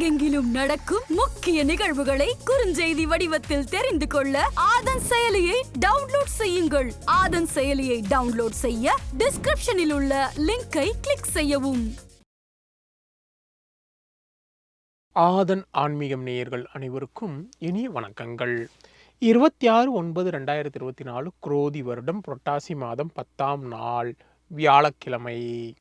உலகெங்கிலும் நடக்கும் முக்கிய நிகழ்வுகளை குறுஞ்செய்தி வடிவத்தில் தெரிந்து கொள்ள ஆதன் செயலியை டவுன்லோட் செய்யுங்கள். ஆதன் செயலியை டவுன்லோட் செய்ய டிஸ்கிரிப்ஷனில் உள்ள லிங்கை கிளிக் செய்யவும். ஆதன் ஆன்மீகம் நேயர்கள் அனைவருக்கும் இனிய வணக்கங்கள். இருபத்தி ஆறு ஒன்பது ரெண்டாயிரத்தி இருபத்தி நாலு குரோதி வருடம் புரட்டாசி மாதம் பத்தாம் நாள். வியாழக்கிழமை.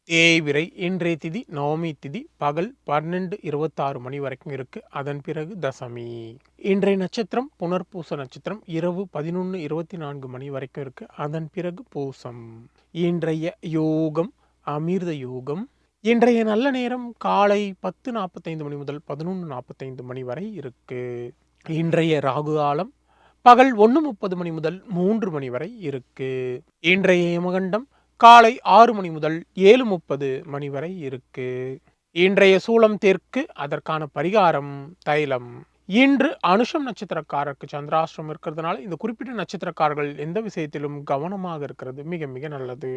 தேய்விரை இன்றைய திதி நவமி திதி பகல் பன்னெண்டு இருபத்தாறு மணி வரைக்கும் இருக்கு. அதன் பிறகு தசமி. இன்றைய நட்சத்திரம் புனர்பூச நட்சத்திரம் இரவு பதினொன்று இருபத்தி நான்கு மணி வரைக்கும் இருக்கு. அதன் பிறகு பூசம். இன்றைய யோகம் அமிர்த யோகம். இன்றைய நல்ல நேரம் காலை பத்து நாற்பத்தைந்து மணி முதல் பதினொன்று நாற்பத்தைந்து மணி வரை இருக்கு. இன்றைய ராகு காலம் பகல் ஒன்று முப்பது மணி முதல் மூன்று மணி வரை இருக்கு. இன்றைய யமகண்டம் காலை ஆறு மணி முதல் ஏழு முப்பது மணி வரை இருக்கு. இன்றைய சூளம் தெற்கு அதற்கான பரிகாரம் தைலம். இன்று அனுஷம் நட்சத்திரக்காரருக்கு சந்திராஷ்டிரம் இருக்கிறதுனால இந்த குறிப்பிட்ட நட்சத்திரக்காரர்கள் எந்த விஷயத்திலும் கவனமாக இருக்கிறது மிக மிக நல்லது.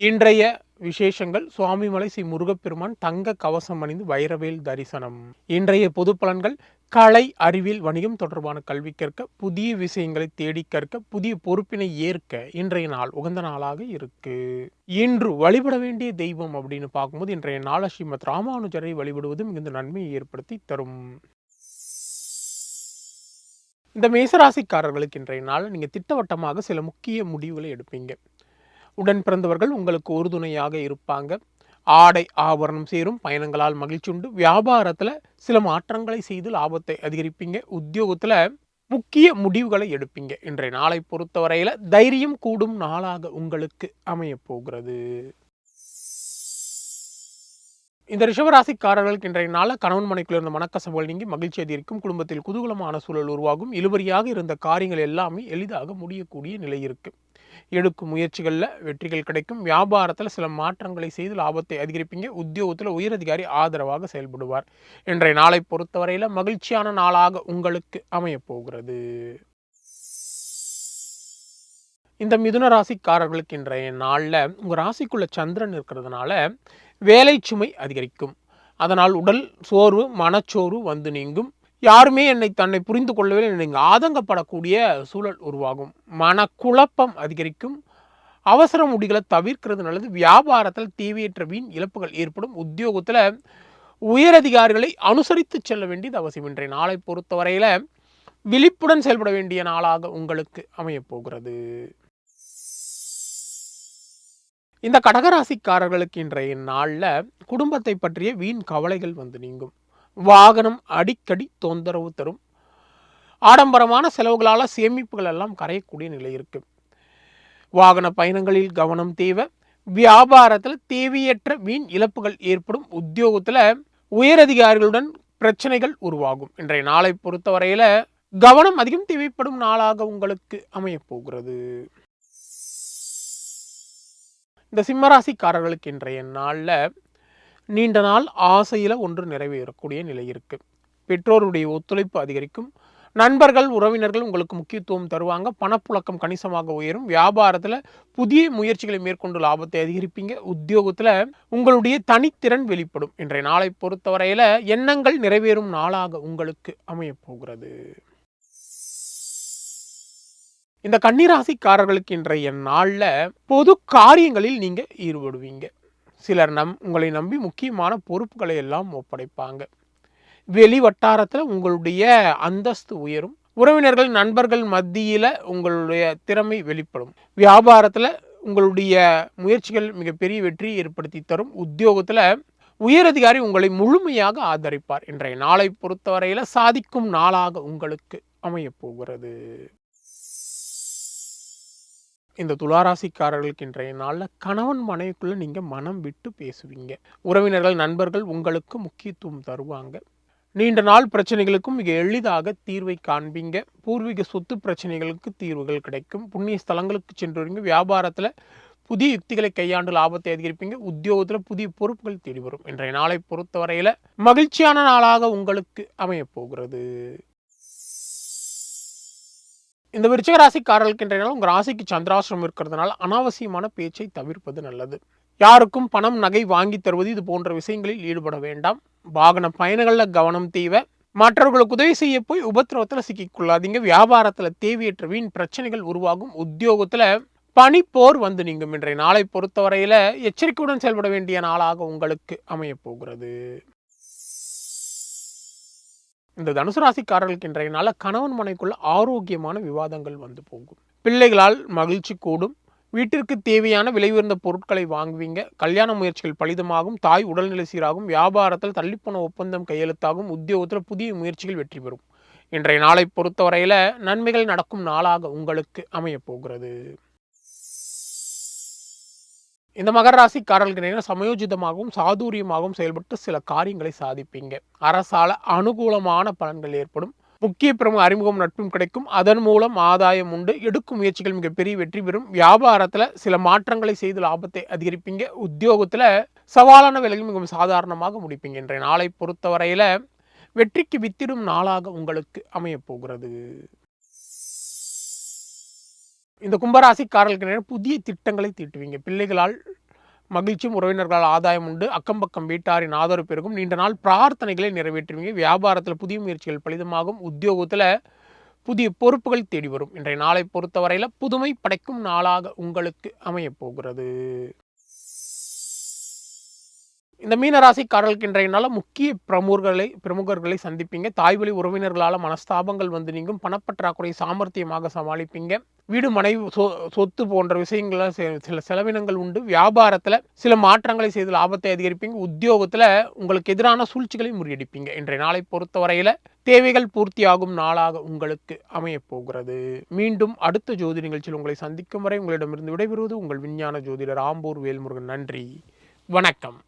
இன்றைய விசேஷங்கள் சுவாமிமலை ஸ்ரீ முருகப்பெருமான் தங்க கவசம் அணிந்து வைரவேல் தரிசனம். இன்றைய பொது பலன்கள் கலை அறிவியல் வணிகம் தொடர்பான கல்வி கற்க புதிய விஷயங்களை தேடி கற்க புதிய பொறுப்பினை ஏற்க இன்றைய நாள் உகந்த நாளாக இருக்கு. இன்று வழிபட வேண்டிய தெய்வம் அப்படின்னு பார்க்கும்போது இன்றைய நாள ஸ்ரீமத் ராமானுஜரை வழிபடுவது மிகுந்த நன்மையை ஏற்படுத்தி தரும். இந்த மேசராசிக்காரர்களுக்கு இன்றைய நாள் நீங்கள் திட்டவட்டமாக சில முக்கிய முடிவுகளை எடுப்பீங்க. உடன் பிறந்தவர்கள் உங்களுக்கு உறுதுணையாக இருப்பாங்க. ஆடை ஆபரணம் சேரும் பயணங்களால் மகிழ்ச்சி உண்டு. வியாபாரத்தில் சில மாற்றங்களை செய்து லாபத்தை அதிகரிப்பீங்க. உத்தியோகத்தில் முக்கிய முடிவுகளை எடுப்பீங்க. இன்றைய நாளை பொறுத்தவரையில் தைரியம் கூடும் நாளாக உங்களுக்கு அமையப்போகிறது இந்த ரிஷவராசிக்காரர்களுக்கு இன்றைய நாளில் கணவன் மனைக்குள் இருந்த மனக்கசவுகள் நீங்கி மகிழ்ச்சி அதிகரிக்கும். குடும்பத்தில் குதூகலமான சூழல் உருவாகும். இழுபறியாக இருந்த காரியங்கள் எல்லாமே எளிதாக முடியக்கூடிய நிலை இருக்குது எடுக்கும் முயற்சிகளில் வெற்றிகள் கிடைக்கும். வியாபாரத்தில் சில மாற்றங்களை செய்து லாபத்தை அதிகரிப்பீங்க. உத்தியோகத்தில் உயரதிகாரி ஆதரவாக செயல்படுவார். இன்றைய நாளை பொறுத்தவரையில் மகிழ்ச்சியான நாளாக உங்களுக்கு அமையப்போகிறது. இந்த மிதுன ராசிக்காரர்களுக்கு இன்றைய நாளில் உங்கள் ராசிக்குள்ள சந்திரன் இருக்கிறதுனால வேலை சுமை அதிகரிக்கும். அதனால் உடல் சோர்வு மனச்சோர்வு வந்து நீங்கும். யாருமே என்னை தன்னை புரிந்து கொள்ளவில்லை. நீங்கள் ஆதங்கப்படக்கூடிய சூழல் உருவாகும். மனக்குழப்பம் அதிகரிக்கும். அவசர முடிகளை தவிர்க்கிறது நல்லது. வியாபாரத்தில் தேவையற்ற வீண் இழப்புகள் ஏற்படும். உத்தியோகத்தில் உயரதிகாரிகளை அனுசரித்து செல்ல வேண்டியது அவசியம். இன்றைய நாளை பொறுத்தவரையில் விழிப்புடன் செயல்பட வேண்டிய நாளாக உங்களுக்கு அமையப்போகிறது இந்த கடகராசிக்காரர்களுக்கு இன்றைய நாளில் குடும்பத்தை பற்றிய வீண் கவலைகள் வந்து நீங்கும். வாகனம் அடிக்கடி தொந்தரவு தரும். ஆடம்பரமான செலவுகளால் சேமிப்புகள் எல்லாம் கரையக்கூடிய நிலை இருக்கு. வாகன பயணங்களில் கவனம் தேவை. வியாபாரத்தில் தேவையற்ற வீண் இழப்புகள் ஏற்படும். உத்தியோகத்தில் உயரதிகாரிகளுடன் பிரச்சனைகள் உருவாகும். இன்றைய நாளை பொறுத்தவரையில் கவனம் அதிகம் தேவைப்படும் நாளாக உங்களுக்கு அமையப்போகிறது இந்த சிம்மராசிக்காரர்களுக்கு இன்றைய நாளில் நீண்ட நாள் ஆசையில் ஒன்று நிறைவேறக்கூடிய நிலை இருக்குது பெற்றோருடைய ஒத்துழைப்பு அதிகரிக்கும். நண்பர்கள் உறவினர்கள் உங்களுக்கு முக்கியத்துவம் தருவாங்க. பணப்புழக்கம் கணிசமாக உயரும். வியாபாரத்தில் புதிய முயற்சிகளை மேற்கொண்டு லாபத்தை அதிகரிப்பீங்க. உத்தியோகத்தில் உங்களுடைய தனித்திறன் வெளிப்படும். இன்றைய நாளை பொறுத்தவரையில் எண்ணங்கள் நிறைவேறும் நாளாக உங்களுக்கு அமையப்போகிறது இந்த கன்னிராசிக்காரர்களுக்கு இன்றைய நாளில் பொது காரியங்களில் நீங்கள் ஈடுபடுவீங்க. சிலர் நம் உங்களை நம்பி முக்கியமான பொறுப்புகளை எல்லாம் ஒப்படைப்பாங்க. வெளி வட்டாரத்தில் உங்களுடைய அந்தஸ்து உயரும். உறவினர்கள் நண்பர்கள் மத்தியில் உங்களுடைய திறமை வெளிப்படும். வியாபாரத்தில் உங்களுடைய முயற்சிகள் மிகப்பெரிய வெற்றி ஏற்படுத்தி தரும். உத்தியோகத்தில் உயரதிகாரி உங்களை முழுமையாக ஆதரிப்பார். இன்றைய நாளை பொறுத்தவரையில் சாதிக்கும் நாளாக உங்களுக்கு அமையப் போகிறது. இந்த துளாராசிக்காரர்களுக்கு இன்றைய நாளில் கணவன் மனைவிக்குள்ளே நீங்கள் மனம் விட்டு பேசுவீங்க. உறவினர்கள் நண்பர்கள் உங்களுக்கு முக்கியத்துவம் தருவாங்க. நீண்ட நாள் பிரச்சனைகளுக்கும் மிக எளிதாக தீர்வை காண்பீங்க. பூர்வீக சொத்து பிரச்சனைகளுக்கு தீர்வுகள் கிடைக்கும். புண்ணிய ஸ்தலங்களுக்கு சென்று வருவீங்க வியாபாரத்தில் புதிய யுக்திகளை கையாண்டு லாபத்தை அதிகரிப்பீங்க. உத்தியோகத்தில் புதிய பொறுப்புகள் தேடி வரும் இன்றைய நாளை பொறுத்தவரையில் மகிழ்ச்சியான நாளாக உங்களுக்கு அமையப் போகிறது இந்த விருச்சிக ராசிக்காரர்களுக்கு இன்றைய நாள் உங்கள் ராசிக்கு சந்திராசிரம் இருக்கிறதுனால அனாவசியமான பேச்சை தவிர்ப்பது நல்லது. யாருக்கும் பணம் நகை வாங்கி தருவது இது போன்ற விஷயங்களில் ஈடுபட வேண்டாம். வாகன பயணங்களில் கவனம் தேவை. மற்றவர்களுக்கு உதவி செய்ய போய் உபத்திரவத்தில் சிக்கிக்கொள்ளாதீங்க. வியாபாரத்தில் தேவையற்ற வீண் பிரச்சனைகள் உருவாகும். உத்தியோகத்தில் பனிப்போர் வந்து நீங்கும். இன்றைய நாளை பொறுத்தவரையில் எச்சரிக்கையுடன் செயல்பட வேண்டிய நாளாக உங்களுக்கு அமையப் போகிறது. இந்த தனுசு ராசிக்காரர்களுக்கு இன்றைய நாள கணவன் மனைக்குள்ள ஆரோக்கியமான விவாதங்கள் வந்து போகும். பிள்ளைகளால் மகிழ்ச்சி கூடும். வீட்டிற்கு தேவையான விலை உயர்ந்த பொருட்களை வாங்குவீங்க. கல்யாண முயற்சிகள் பலிதமாகும். தாய் உடல்நிலை சீராகும். வியாபாரத்தில் தள்ளிப்போன ஒப்பந்தம் கையெழுத்தாகும். உத்தியோகத்தில் புதிய முயற்சிகள் வெற்றி பெறும். இன்றைய நாளை பொறுத்தவரையில் நன்மைகள் நடக்கும் நாளாக உங்களுக்கு அமையப் போகிறது. இந்த மகர ராசிக்காரர்களுக்கு நேரம் சமயோஜிதமாகவும் சாதுரியமாகவும் செயல்பட்டு சில காரியங்களை சாதிப்பீங்க. அரசால அனுகூலமான பலன்கள் ஏற்படும். முக்கிய பிரமுக அறிமுகம் நட்பும் கிடைக்கும். அதன் மூலம் ஆதாயம் உண்டு. எடுக்கும் முயற்சிகள் மிகப்பெரிய வெற்றி பெறும். வியாபாரத்தில் சில மாற்றங்களை செய்து லாபத்தை அதிகரிப்பீங்க. உத்தியோகத்தில் சவாலான வேலைகள் மிகவும் சாதாரணமாக முடிப்பீங்க இன்றைய நாளை பொறுத்தவரையில் வெற்றிக்கு வித்திடும் நாளாக உங்களுக்கு அமையப் போகிறது. இந்த கும்பராசிக்காரர்களுக்கு புதிய திட்டங்களை தீட்டுவீங்க. பிள்ளைகளால் மகிழ்ச்சியும் உறவினர்களால் ஆதாயம் உண்டு. அக்கம் பக்கம் வீட்டாரின் ஆதரவு பெருகும். நீண்ட நாள் பிரார்த்தனைகளை நிறைவேற்றுவீங்க. வியாபாரத்தில் புதிய முயற்சிகள் பலிதமாகும். உத்தியோகத்தில் புதிய பொறுப்புகள் தேடி வரும். இன்றைய நாளை பொறுத்தவரையில் புதுமை படைக்கும் நாளாக உங்களுக்கு அமையப் போகிறது. இந்த மீனராசிக்காரர்களுக்கு இன்றைய நாள் முக்கிய பிரமுகர்களை பிரமுகர்களை சந்திப்பீங்க. தாய்வழி உறவினர்களால் மனஸ்தாபங்கள் வந்து நீங்கும். பணப்பற்றாக்குறை சாமர்த்தியமாக சமாளிப்பீங்க. வீடு மனைவி சொ சொத்து போன்ற விஷயங்கள சில செலவினங்கள் உண்டு. வியாபாரத்தில் சில மாற்றங்களை செய்து லாபத்தை அதிகரிப்பீங்க. உத்தியோகத்தில் உங்களுக்கு எதிரான சூழ்ச்சிகளை முறியடிப்பீங்க. இன்றைய நாளை பொறுத்தவரையில் தேவைகள் பூர்த்தியாகும் நாளாக உங்களுக்கு அமையப் போகிறது. மீண்டும் அடுத்த ஜோதி நிகழ்ச்சியில் உங்களை சந்திக்கும் வரை உங்களிடமிருந்து விடைபெறுவது உங்கள் விஞ்ஞான ஜோதிடர் ஆம்பூர் வேல்முருகன். நன்றி. வணக்கம்.